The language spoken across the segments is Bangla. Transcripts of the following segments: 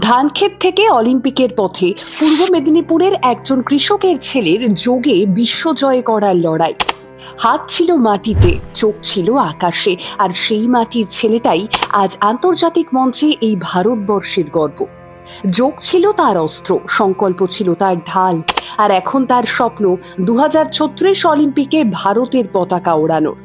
ধানক্ষেত থেকে অলিম্পিকের পথে পূর্ব মেদিনীপুরের একজন কৃষকের ছেলের যোগে বিশ্বজয় করার লড়াই। হাত ছিল মাটিতে, চোখ ছিল আকাশে, আর সেই মাটির ছেলেটাই আজ আন্তর্জাতিক মঞ্চে এই ভারতবর্ষের গর্ব। যোগ ছিল তার অস্ত্র, সংকল্প ছিল তার ঢাল, আর এখন তার স্বপ্ন দু হাজার ছত্রিশ অলিম্পিকে ভারতের পতাকা ওড়ানোর।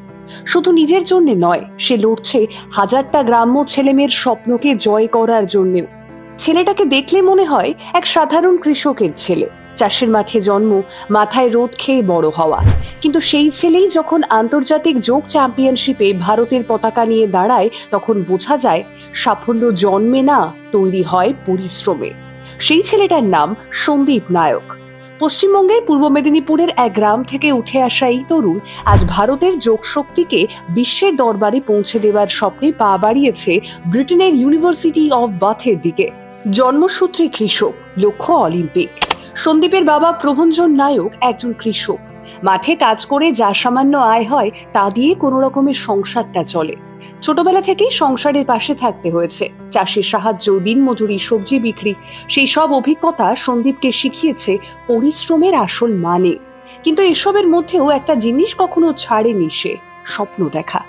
শুধু নিজের জন্য নয়, সে লড়ছে হাজারটা গ্রাম্য ছেলেমেয়ের স্বপ্নকে জয় করার জন্যেও। ছেলেটাকে দেখলে মনে হয় এক সাধারণ কৃষকের ছেলে। চাষের মাঠে জন্ম, মাথায় রোদ খেয়ে বড় হওয়া। কিন্তু সেই ছেলেই যখন আন্তর্জাতিক যোগ চ্যাম্পিয়নশিপে ভারতের পতাকা নিয়ে দাঁড়ায়, তখন বোঝা যায় সাফল্য জন্মে না, তৈরি হয় পরিশ্রমে। সেই ছেলেটার নাম সন্দীপ নায়ক। পশ্চিমবঙ্গের পূর্ব মেদিনীপুরের এক গ্রাম থেকে উঠে আসা এই তরুণ আজ ভারতের যোগশক্তিকে বিশ্বের দরবারে পৌঁছে দেওয়ার স্বপ্নে পা বাড়িয়েছে ব্রিটেনের ইউনিভার্সিটি অফ বাথের দিকে। জন্মসূত্রে কৃষক, লক্ষ্য অলিম্পিক। সন্দীপের বাবা প্রভঞ্জন নায়ক একজন কৃষক। মাঠে কাজ করে যা সামান্য আয় হয়, তা দিয়ে কোনো রকমের সংসারটা চলে। ছোটবেলা থেকেই সংসারের পাশে থাকতে হয়েছে। চাষের সাহায্য দিনমজুরি, সবজি বিক্রি, সেই সব অভিজ্ঞতা সন্দীপকে শিখিয়েছে পরিশ্রমের আসল মানে। কিন্তু এসবের মধ্যেও একটা জিনিস কখনো ছাড়েনি সে, স্বপ্ন দেখা।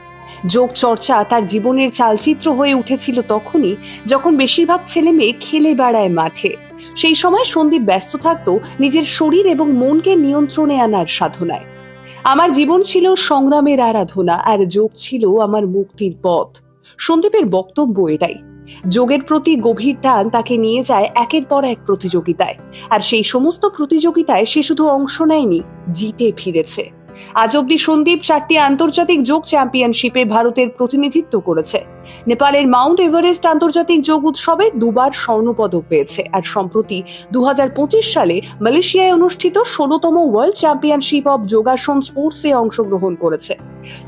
যোগ চর্চা তার জীবনের চালচিত্র হয়ে উঠেছিল তখনই যখন বেশিরভাগ ছেলে মেয়ে খেলে বেড়ায় মাঠে। সেই সময় সন্দীপ ব্যস্ত থাকতো নিজের শরীর এবং মনকে নিয়ন্ত্রণে আনার সাধনায়। আমার জীবন ছিল সংগ্রামের আরাধনা আর যোগ ছিল আমার মুক্তির পথ। সন্দীপের বক্তব্য এটাই, যোগের প্রতি গভীর টান তাকে নিয়ে যায় একের পর এক প্রতিযোগিতায়। আর সেই সমস্ত প্রতিযোগিতায় সে শুধু অংশ নেয়নি, জিতে ফিরেছে। আজ অব্দি সন্দীপ চারটি আন্তর্জাতিক যোগ চ্যাম্পিয়নশিপে ভারতের প্রতিনিধিত্ব করেছে। নেপালের মাউন্ট এভারেস্ট আন্তর্জাতিক যোগ উৎসবে দুবার স্বর্ণপদক পেয়েছে আর সম্প্রতি দু সালে মালয়েশিয়ায় অনুষ্ঠিত ষোলোতম ওয়ার্ল্ড চ্যাম্পিয়নশিপ অব যোগাসন স্পোর্টসে অংশগ্রহণ করেছে।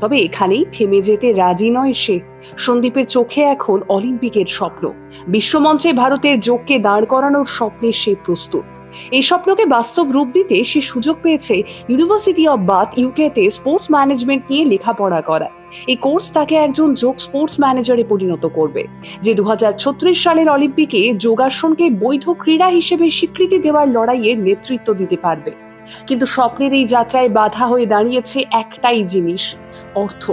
তবে এখানেই থেমে যেতে রাজি নয় সে। সন্দীপের চোখে এখন অলিম্পিকের স্বপ্ন। বিশ্বমঞ্চে ভারতের যোগকে দাঁড় করানোর স্বপ্নে সে প্রস্তুত। এই স্বপ্নকে বাস্তব রূপ দিতে সে সুযোগ পেয়েছে ইউনিভার্সিটি অব বাথ ইউকেতে স্পোর্টস ম্যানেজমেন্ট নিয়ে লেখাপড়া করা। এই কোর্স তাকে একজন যোগ স্পোর্টস ম্যানেজারে পরিণত করবে, যে দু সালের অলিম্পিকে যোগাসনকে বৈধ ক্রীড়া হিসেবে স্বীকৃতি দেওয়ার লড়াইয়ে নেতৃত্ব দিতে পারবে। কিন্তু স্বপ্নের এই যাত্রায় বাধা হয়ে দাঁড়িয়েছে একটাই জিনিস, অর্থ।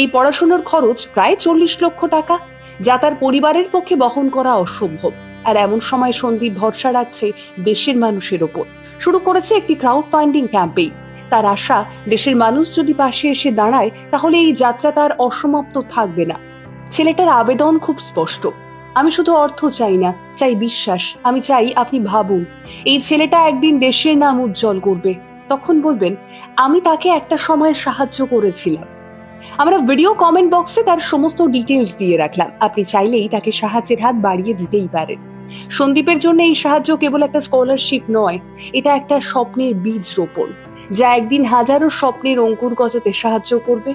এই পড়াশোনার খরচ প্রায় চল্লিশ লক্ষ টাকা, যা তার পরিবারের পক্ষে বহন করা অসম্ভব। আর এমন সময় সন্দীপ ভরসা রাখছে দেশের মানুষের ওপর। শুরু করেছে একটি ক্রাউড ফান্ডিং ক্যাম্পেইন তার আশা, দেশের মানুষ যদি পাশে এসে দাঁড়ায়, তাহলে এই যাত্রা তার অসমাপ্ত থাকবে না। ছেলেটার আবেদন খুব স্পষ্ট। আমি শুধু অর্থ চাই না, চাই বিশ্বাস। আমি চাই আপনি ভাবুন, এই ছেলেটা একদিন দেশের নাম উজ্জ্বল করবে। তখন বলবেন, আমি তাকে একটা সময় সাহায্য করেছিলাম। আমরা ভিডিও কমেন্ট বক্সে তার সমস্ত ডিটেলস দিয়ে রাখলাম। আপনি চাইলেই তাকে সাহায্যের হাত বাড়িয়ে দিতেই পারেন। সন্দীপের জন্য এই সাহায্য কেবল একটা স্কলারশিপ নয়, এটা একটা স্বপ্নের বীজ রোপণ, যা একদিন হাজারো স্বপ্নের অঙ্কুর গজাতে সাহায্য করবে।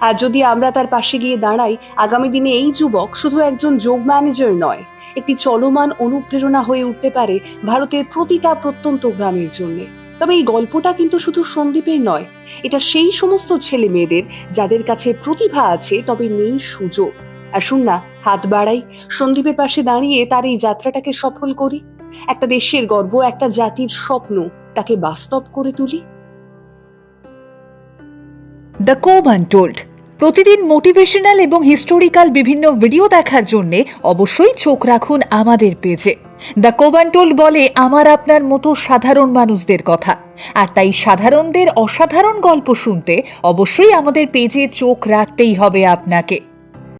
আর যদি আমরা তার পাশে গিয়ে দাঁড়াই, আগামী দিনে এই যুবক শুধু একজন যোগ ম্যানেজার নয়, একটি চলমান অনুপ্রেরণা হয়ে উঠতে পারে ভারতের প্রতিটা প্রত্যন্ত গ্রামের জন্য। তবে এই গল্পটা কিন্তু শুধু সন্দীপের নয়, এটা সেই সমস্ত ছেলে মেয়েদের যাদের কাছে প্রতিভা আছে তবে নেই সুযোগ। আসুন না, হাত বাড়াই। সন্দীপের পাশে দাঁড়িয়ে তার এই যাত্রাটাকে সফল করি। একটা দেশের গর্ব, একটা জাতির স্বপ্ন, তাকে বাস্তব করে তুলি। দ্য কোব আনটোল্ড প্রতিদিন মোটিভেশনাল এবং হিস্টোরিক্যাল বিভিন্ন ভিডিও দেখার জন্য অবশ্যই চোখ রাখুন আমাদের পেজে দ্য কোবান্টোল্ড বলে, আমার আপনার মতো সাধারণ মানুষদের কথা। আর তাই সাধারণদের অসাধারণ গল্প শুনতে অবশ্যই আমাদের পেজে চোখ রাখতেই হবে আপনাকে।